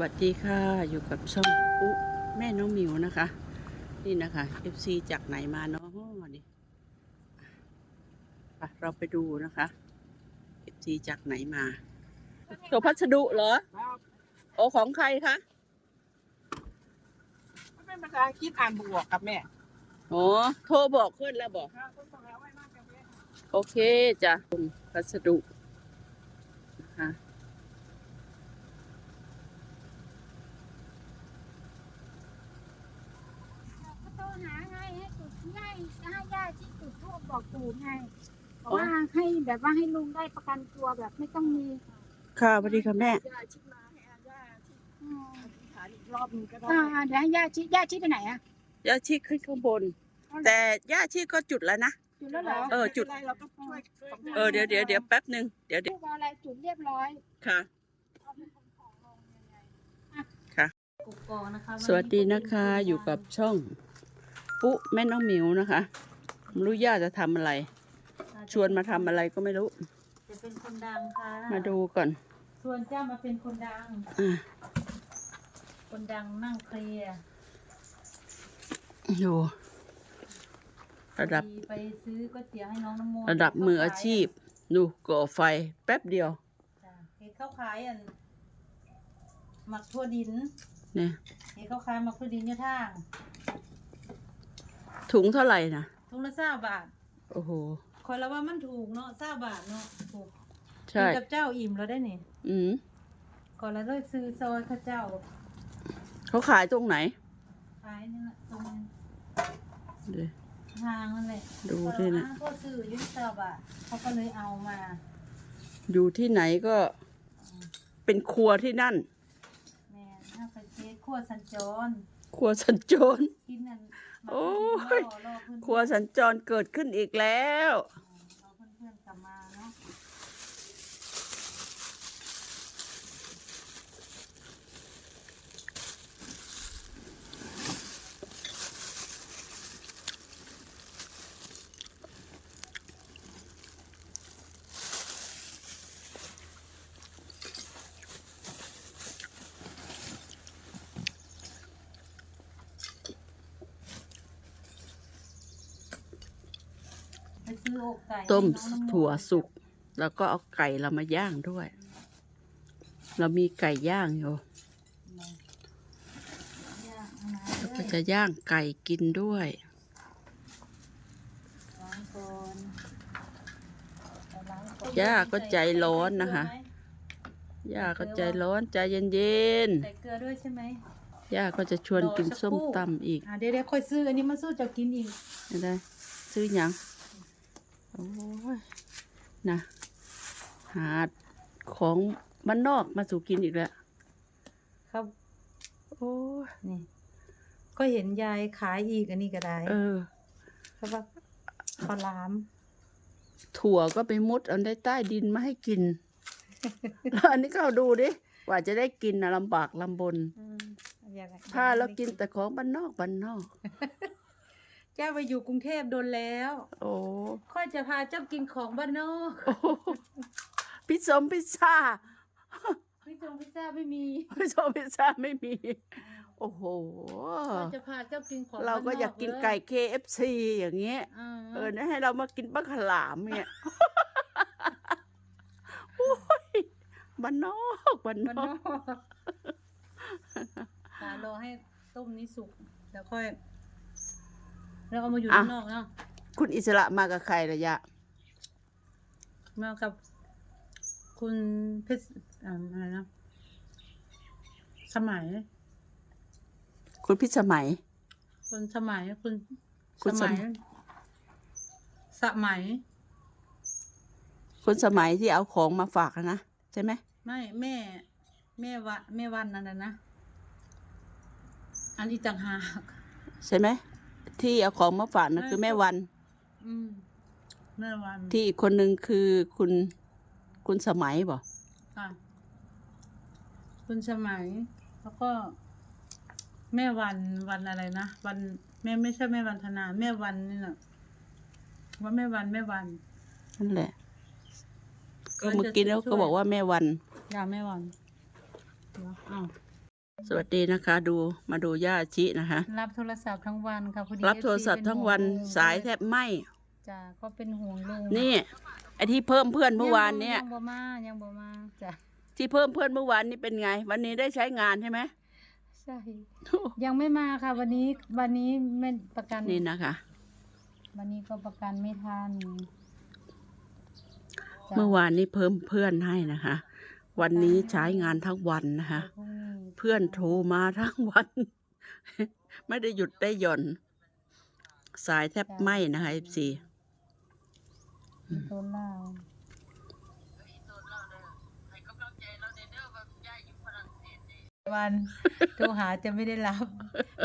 วัสดีค่ะ อยู่กับช่องปุ๊แม่น้องหมิวนะคะ นี่นะคะ FC จากไหนมาเนาะนี่ไปเราไปดูนะคะ FC จากไหนมาตัวพัสดุเหรอครับโอของใครคะมันเป็นภาษาอังกฤษอ่านบวกครับแม่โอ้โทรบอกเพื่อนแล้วบอกครับต้องบอกแล้วไว้มากจังเลยโอเคจ้ะพัสดุนะคะ ก็โทรหาไงให้จุดให้ให้ญาติที่จุดทู บบอกปู่ไงบอกว่าให้แบบว่าให้ลุงได้ประกันตัวแบบไม่ต้องมีค่ะสวัสดีค่ะแม่ย่าชิดมาให้อาย่าชิดอืมอธิษฐานอีกรอบหนึงก็ได้อ่าเดี๋ยวให้ญาติชี้ญาติชี้ไปไหนอะย่าชีขึ้นข้างบน แต่ย่าชีก็จุดแล้วนะ จุดแล้วเหรอเออจุด ไม่ป็นไรเราก็ช่วยเออเดี๋ยวเดี๋ยวเดี๋ยวแป๊บหนึ่งเดี๋ยวเดี๋ยวทูบอะไรจุดเรียบร้อยค่ะ เอาเป็นของของลงยังไงค่ะกุกกอกนะคะสวัสดีนะคะ อยู่กับช่องปุ๊แม่น้องหมิวนะคะ ไม่รู้ย่าจะทำอะไร ชวนมาทำอะไรก็ไม่รู้ จะเป็นคนดังค่ะมาดูก่อน ชวนเจ้ามาเป็นคนดัง อะคนดังนั่งเคลียร์ดูระดับดีไปซื้อก๋วยเตี๋ยวให้น้องน้ำมนต์ระดับมืออาชีพ ดูก่อไฟแป๊บเดียว จ้ะเห็นเขาขายอันหมักทั่วดินเนี่ย เห็นเขาขายหมักทั่วดินอยู่ทางถุงเท่าไหร่นะ ถุงละเศร้าบาทโอ้โห คอยละว่ามันถูกเนาะเศร้าบาทเนาะถูกใช่ กินกับเจ้าอิ่มแล้วได้นี่อืมก่อนแล้วด้วยซื้อซอยข้าเจ้าเขาขายตรงไหนขายนี่แหละตรงเดี๋ยว ทางนั่นแหละดูด้วยนะ เขาก็ซื้ออยุ่เศร้าบาทเขาก็เลยเอามาอยู่ที่ไหนก็เป็นครัวที่นั่น แม่ถ้าไปเจ๊ขั้วสัญจร ครัวสัญจร กินนั่น โอ้ยรอรอเพื่อนครัวสัญจรเกิดขึ้นอีกแล้ว รอเพื่อนๆกลับมาเนาะ ไปซื้ออกไก่ให้ ต้มน้องน้ำนต์ถั่วสุก แล้วก็เอาไก่เรามาย่างด้วย เรามีไก่ย่างอยู่ย่างเอามาแล้วเลก็ยจะย่างไก่กินด้วยล้างก่อนเอาล้างก่อนย่าก็ใจร้อนนะคะใส่เกลือไหมย่าก็ใจร้อนใจเย็นใส่เกลือด้วยใช่ไหมๆย่าก็จะชวนกินส้มตำอีกอะเดี๋ยวเดี๋ยวค่อยซื้ออันนี้มาสู้จะกินอีกไม่ได้ซื้อหยังโอ้ยนะ หาของบ้านนอกมาสู่กินอีกแล้ว ครับ โอ้ยนี่ ก็เห็นยายขายอีกอันนี้ก็ได้เออเพราะว่าข้าวหลามถั่วก็ไปมุดเอาได้ใต้ดินมาให้กิน แล้วอันนี้ก็เอาดูดิ กว่าจะได้กินนะลำบากลำบน อืมอยากพาเรากินแต่ของบ้านนอกบ้านนอก เจ้าไปอยู่กรุงเทพโดนแล้ว โอ้ค่อยจะพาเจ้ากินของบ้านนอกโอ้พิซซงพิซซ่าพิซซ่งพิซซ่าไม่มีพิซซงพิซซ่าไม่มี โอ้โหค่อยจะพาเจ้ากินของเราก็บ้นอยากกินเลยไก่ KFC อย่างเงี้ยอ่าเออนะให้เรามากินบักขลามเนี่ยโอ้ยบ้านนอกบ้านนบ้านอนกอกอ่ารอให้ต้มนี้สุกแล้วค่อย แล้วเอามาอยู่ข้างนอกเนาะคุณอิสระมากับใครระยะ มากับ คุณเพชรอ่าอะไรนะสมัย คุณพิสมัย คุณสมัยคุณคุณสสมัมัย ย สมัย คุณสมัยที่เอาของมาฝากอะนะใช่ไหมไม่แม่ แม่วะแม่วันนั่นน่ะนะ อันนี้ต่างหาก ใช่ไหม ที่เอาของมาฝากนะไม่คือแม่วัน อืมแม่วันที่อีกคนหนึ่งคือคุณคุณสมัยบ่ค่ะ คุณสมัย แล้วก็ แม่วันวันอะไรนะวันแม่ไม่ใช่แม่วันธนา แม่วันนี่น่ะว่าแม่วันแม่วันนั่นแหละก็มันจะเมื่อกี้แล้วช่วยก็บอกว่าแม่วัน ยาแม่วันเดี๋ยวอ้าว สวัสดีนะคะ ดูมาดูย่าชินะคะ รับโทรศัพท์ทั้งวันค่ะพอดี รับโทรศัพท์ทั้งวันเป็นห่วงสายแทบไหมจ้ะก็เป็นห่วงลุงนี่ไอที่เพิ่มเพื่อนเมื่อวานเนี่ย ยังบ่มายังบ่มาจ้ะที่เพิ่มเพื่อนเมื่อวานนี่เป็นไง วันนี้ได้ใช้งานใช่ไหม ใช่ยังไม่มาค่ะ วันนี้วันนี้ไม่ประกันนี่นะคะ วันนี้ก็ประกันไม่ทันจ้ะเมื่อวานนี้เพิ่มเพื่อนให้นะคะ วันนี้ใช้งานทั้งวันนะคะ พรุ่งนี้ เพื่อนโทรมาทั้งวัน ไม่ได้หยุดได้หย่อน สายแทบไหมนะคะเอฟซีมีต้นเหล้าวันโทรหาจะไม่ได้รับ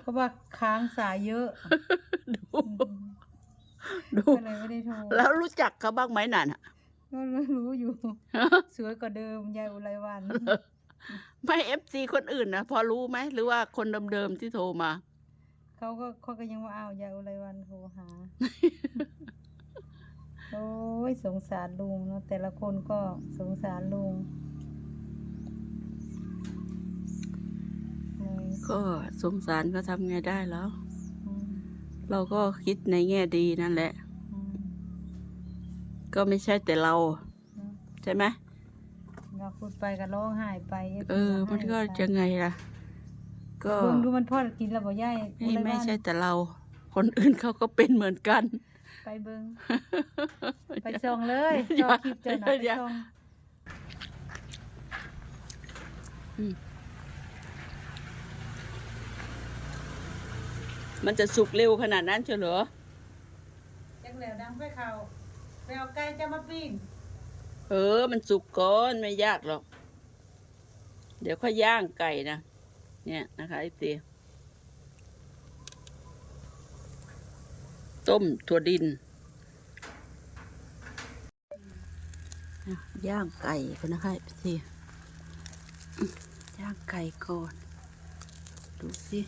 เพราะว่าค้างสายเยอะ ดูอืมดูก็เลยไม่ได้โทรแล้วรู้จักเขาบ้างไหมน่ะน่ะก็รู้อยู่ สวยกว่าเดิมยายอุไรวัน ไม่เอฟซีคนอื่นนะพอรู้ไหมหรือว่าคนเดิมๆที่โทรมา เขาก็เขาก็ยังว่าอ้าวยายอุไรวันโทรหา โอ้ยสงสารลุงเนาะแต่ละคนก็สงสารลุงเลยก็สงสารก็ทำไงได้แล้ว อืมเราก็คิดในแง่ดีนั่นแหละ อืมก็ไม่ใช่แต่เรา เนาะใช่ไหม เราพูดไปก็ร้องไห้ไปเออ มันก็จะไงล่ะ ก็เบิ่งดูมันทอดกินแล้วบ่ยายไม่อุรไม่วันใช่แต่เรา คนอื่นเขาก็เป็นเหมือนกัน ไปเบิ่งไปส่องเลยอย่าจอคลิปเจอหน่อยไปอย่าส่องมันจะสุกเร็วขนาดนั้นเชียวเหรอจังแล้วดังไปเขาไปเอาไก่จะมาปิ้ง เออ มันสุกก่อนไม่ยากหรอก เดี๋ยวค่อยย่างไก่นะ เนี่ยนะคะไอตีต้มถั่วดิน ย่างไก่ก่อนนะคะไอตีย่างไก่ก่อน ดูสิ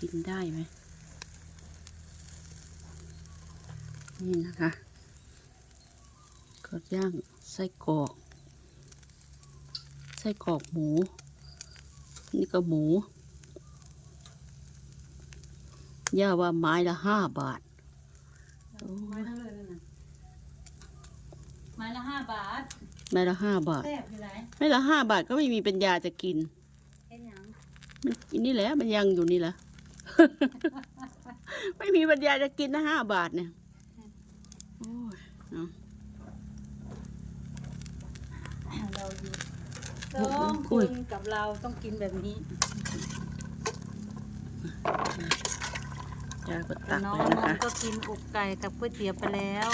กินได้ไหมนี่นะคะ ก็ย่างไส้กรอก ไส้กรอกหมู นี่ก็หมู ย่าว่าไม้ละห้าบาท ไม้เท่าเลยนั่นน่ะไม้ละห้าบาทไม้ละห้าบาทแซ่บอยู่ไหนไม้ละห้าบาทก็ไม่มีปัญญาจะกินเห็นหยังมันกินนี่แหละมันยังอยู่นี่แหละ ไม่มีปัญญาจะกินนะห้าบาทเนี่ย โอ้ยเอาเราอยู่ โอ้ ต้โหองอุ้คุยณกับเราต้องกินแบบนี้ยายก็ตักน้องเลยนนะนคะท์ก็กินอกไก่กับก๋วยเตี๋ยวไปแล้ว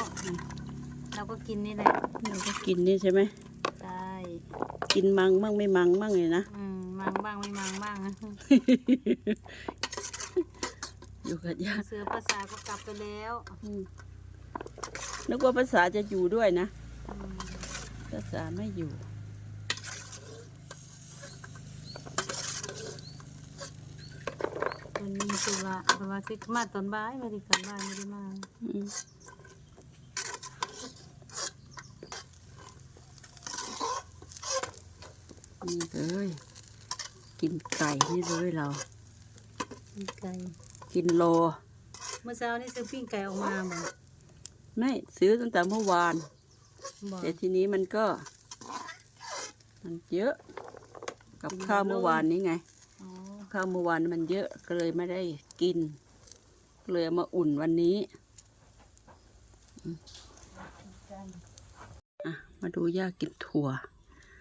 เราก็กินนี่แหละเราก็กินนี่ใช่ไหมใช่กินมังมั่งไม่มังมั่งเลยนะอืมมังบ้างไม่มังบ้างอยู่กับย่าเสือภาษาก็กลับไปแล้วอืมนึกว่าภาษาจะอยู่ด้วยนะอืมภาษาไม่อยู่ วันนี้สุระเพราะว่าที่มาตอนบ่ายไม่ได้กลับบ้านไม่ได้มาอืมนี่เลยกินไก่นี่เลยเราปิ้งไก่กินโล เมื่อเช้านี่ซื้อปิ้งไก่ออกมาบ่ไม่ซื้อตั้งแต่เมื่อวานบอกแต่ทีนี้มันก็ มันเยอะ กับข้าวเมื่อวานนี้ไง อ๋อ ข้าวเมื่อวานมันเยอะก็เลยไม่ได้กินก็เลยเอามาอุ่นวันนี้อะมาดูย่ากินถั่ว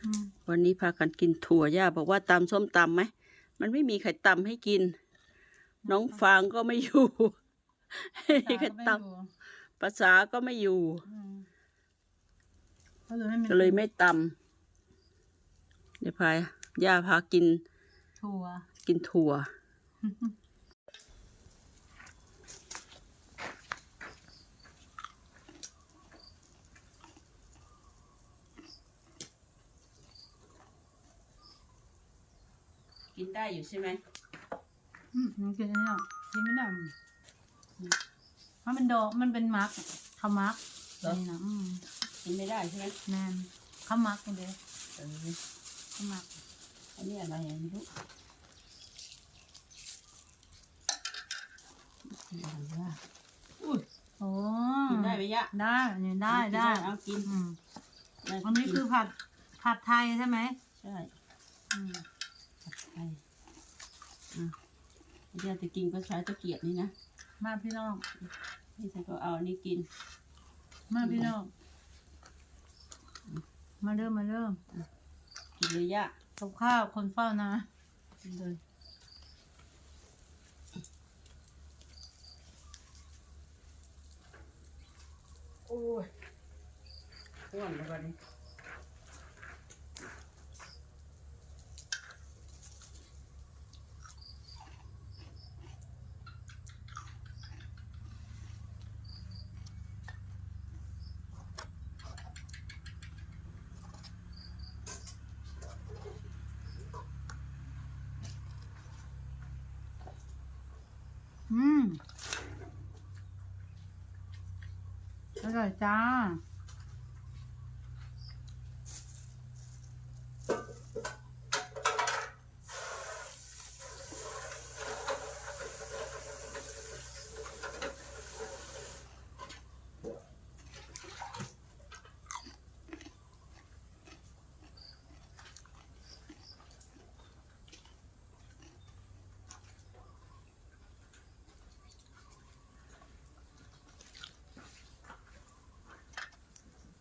อืมวันนี้พากันกินถั่วย่าบอกว่าตำส้มตำไหมมันไม่มีใครตำให้กิน น้องฟางก็ไม่อยู่ไม่มีใครตำภาษาก็ไม่อยู่อืมก็เลยไม่มีก็เลยไม่ตำเดี๋ยวพาย่าพากินถั่ว กินถั่ว กินได้อยู่ใช่ไหมอืมมันกินเนี่ยกินไม่ได้เพราะมันดอกมันเป็นมักข้าวมักเหรอ นี่นะอืมกินไม่ได้ใช่ไหมแมนข้าวมักนี่เด้อเออสมัครอันนี้อะไรอะไม่รู้ อะไรวะอุ้ยโอ้กินได้ไหมยะได้อันนี้ได้ได้เอากินอืมได้อันนี้คือผัดผัดไทยใช่ไหมใช่อืมผัดไทยอะเดี๋ยวจะกินก็ใช้ตะเกียบนี่นะมาพี่น้องนี่ฉันก็เอาอันนี้กิน มาพี่น้องมาเริ่มมาเริ่มกินเลยยะกับข้าวคนเฝ้านะกินเลยโอ้ย อ้วนเลยวันนี้อืมอร่อยจ้า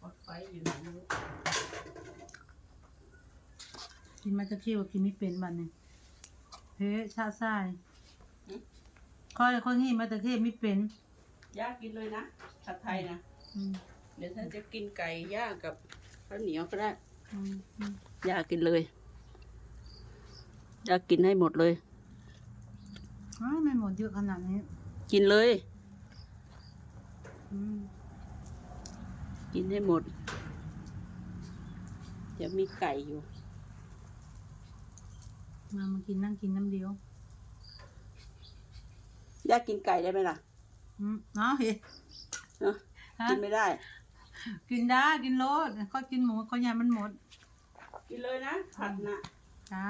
ปลดไฟอยู่ไหนไม่รู้ กินมาตะเคียวกินไม่เป็นบันเนี่ยเฮ้ชาทรายค่อยค่อยหิมาตะเคียวไม่เป็นย่ากินเลยนะผัดไทยนะอืมเดี๋ยวฉันจะกินไก่ย่างกับข้าวเหนียวก็ได้อืมอืมย่ากินเลยย่ากินให้หมดเลย อ้าวไม่หมดเยอะขนาดนี้กินเลย อืมกินให้หมดเดี๋ยวมีไก่อยู่ มามากินนั่งกินน้ำเดียวย่ากินไก่ได้ไหมล่ะอืมเนาะเฮ้เนอะฮะกินไม่ได้ กินได้กินโลดเขากินหมูเขายามันหมด กินเลยนะผัดนะจ้า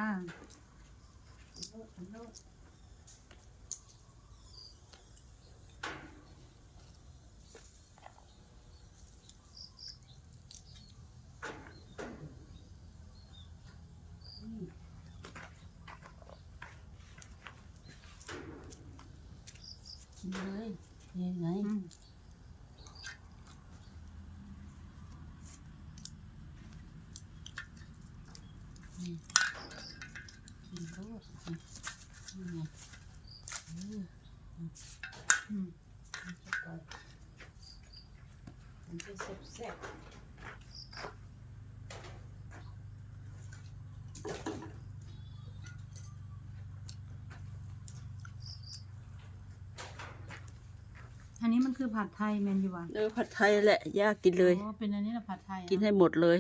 กินเลยยังไง อืม กินโลดนี่ไงเออ อื มันจะก่อนมันจะแซ่บอันนี้มันคือผัดไทยแมนยูวะเออผัดไทยแหละย่ากินเลยโอ้เป็นอันนี้นะผัดไทยกินให้หมดเลย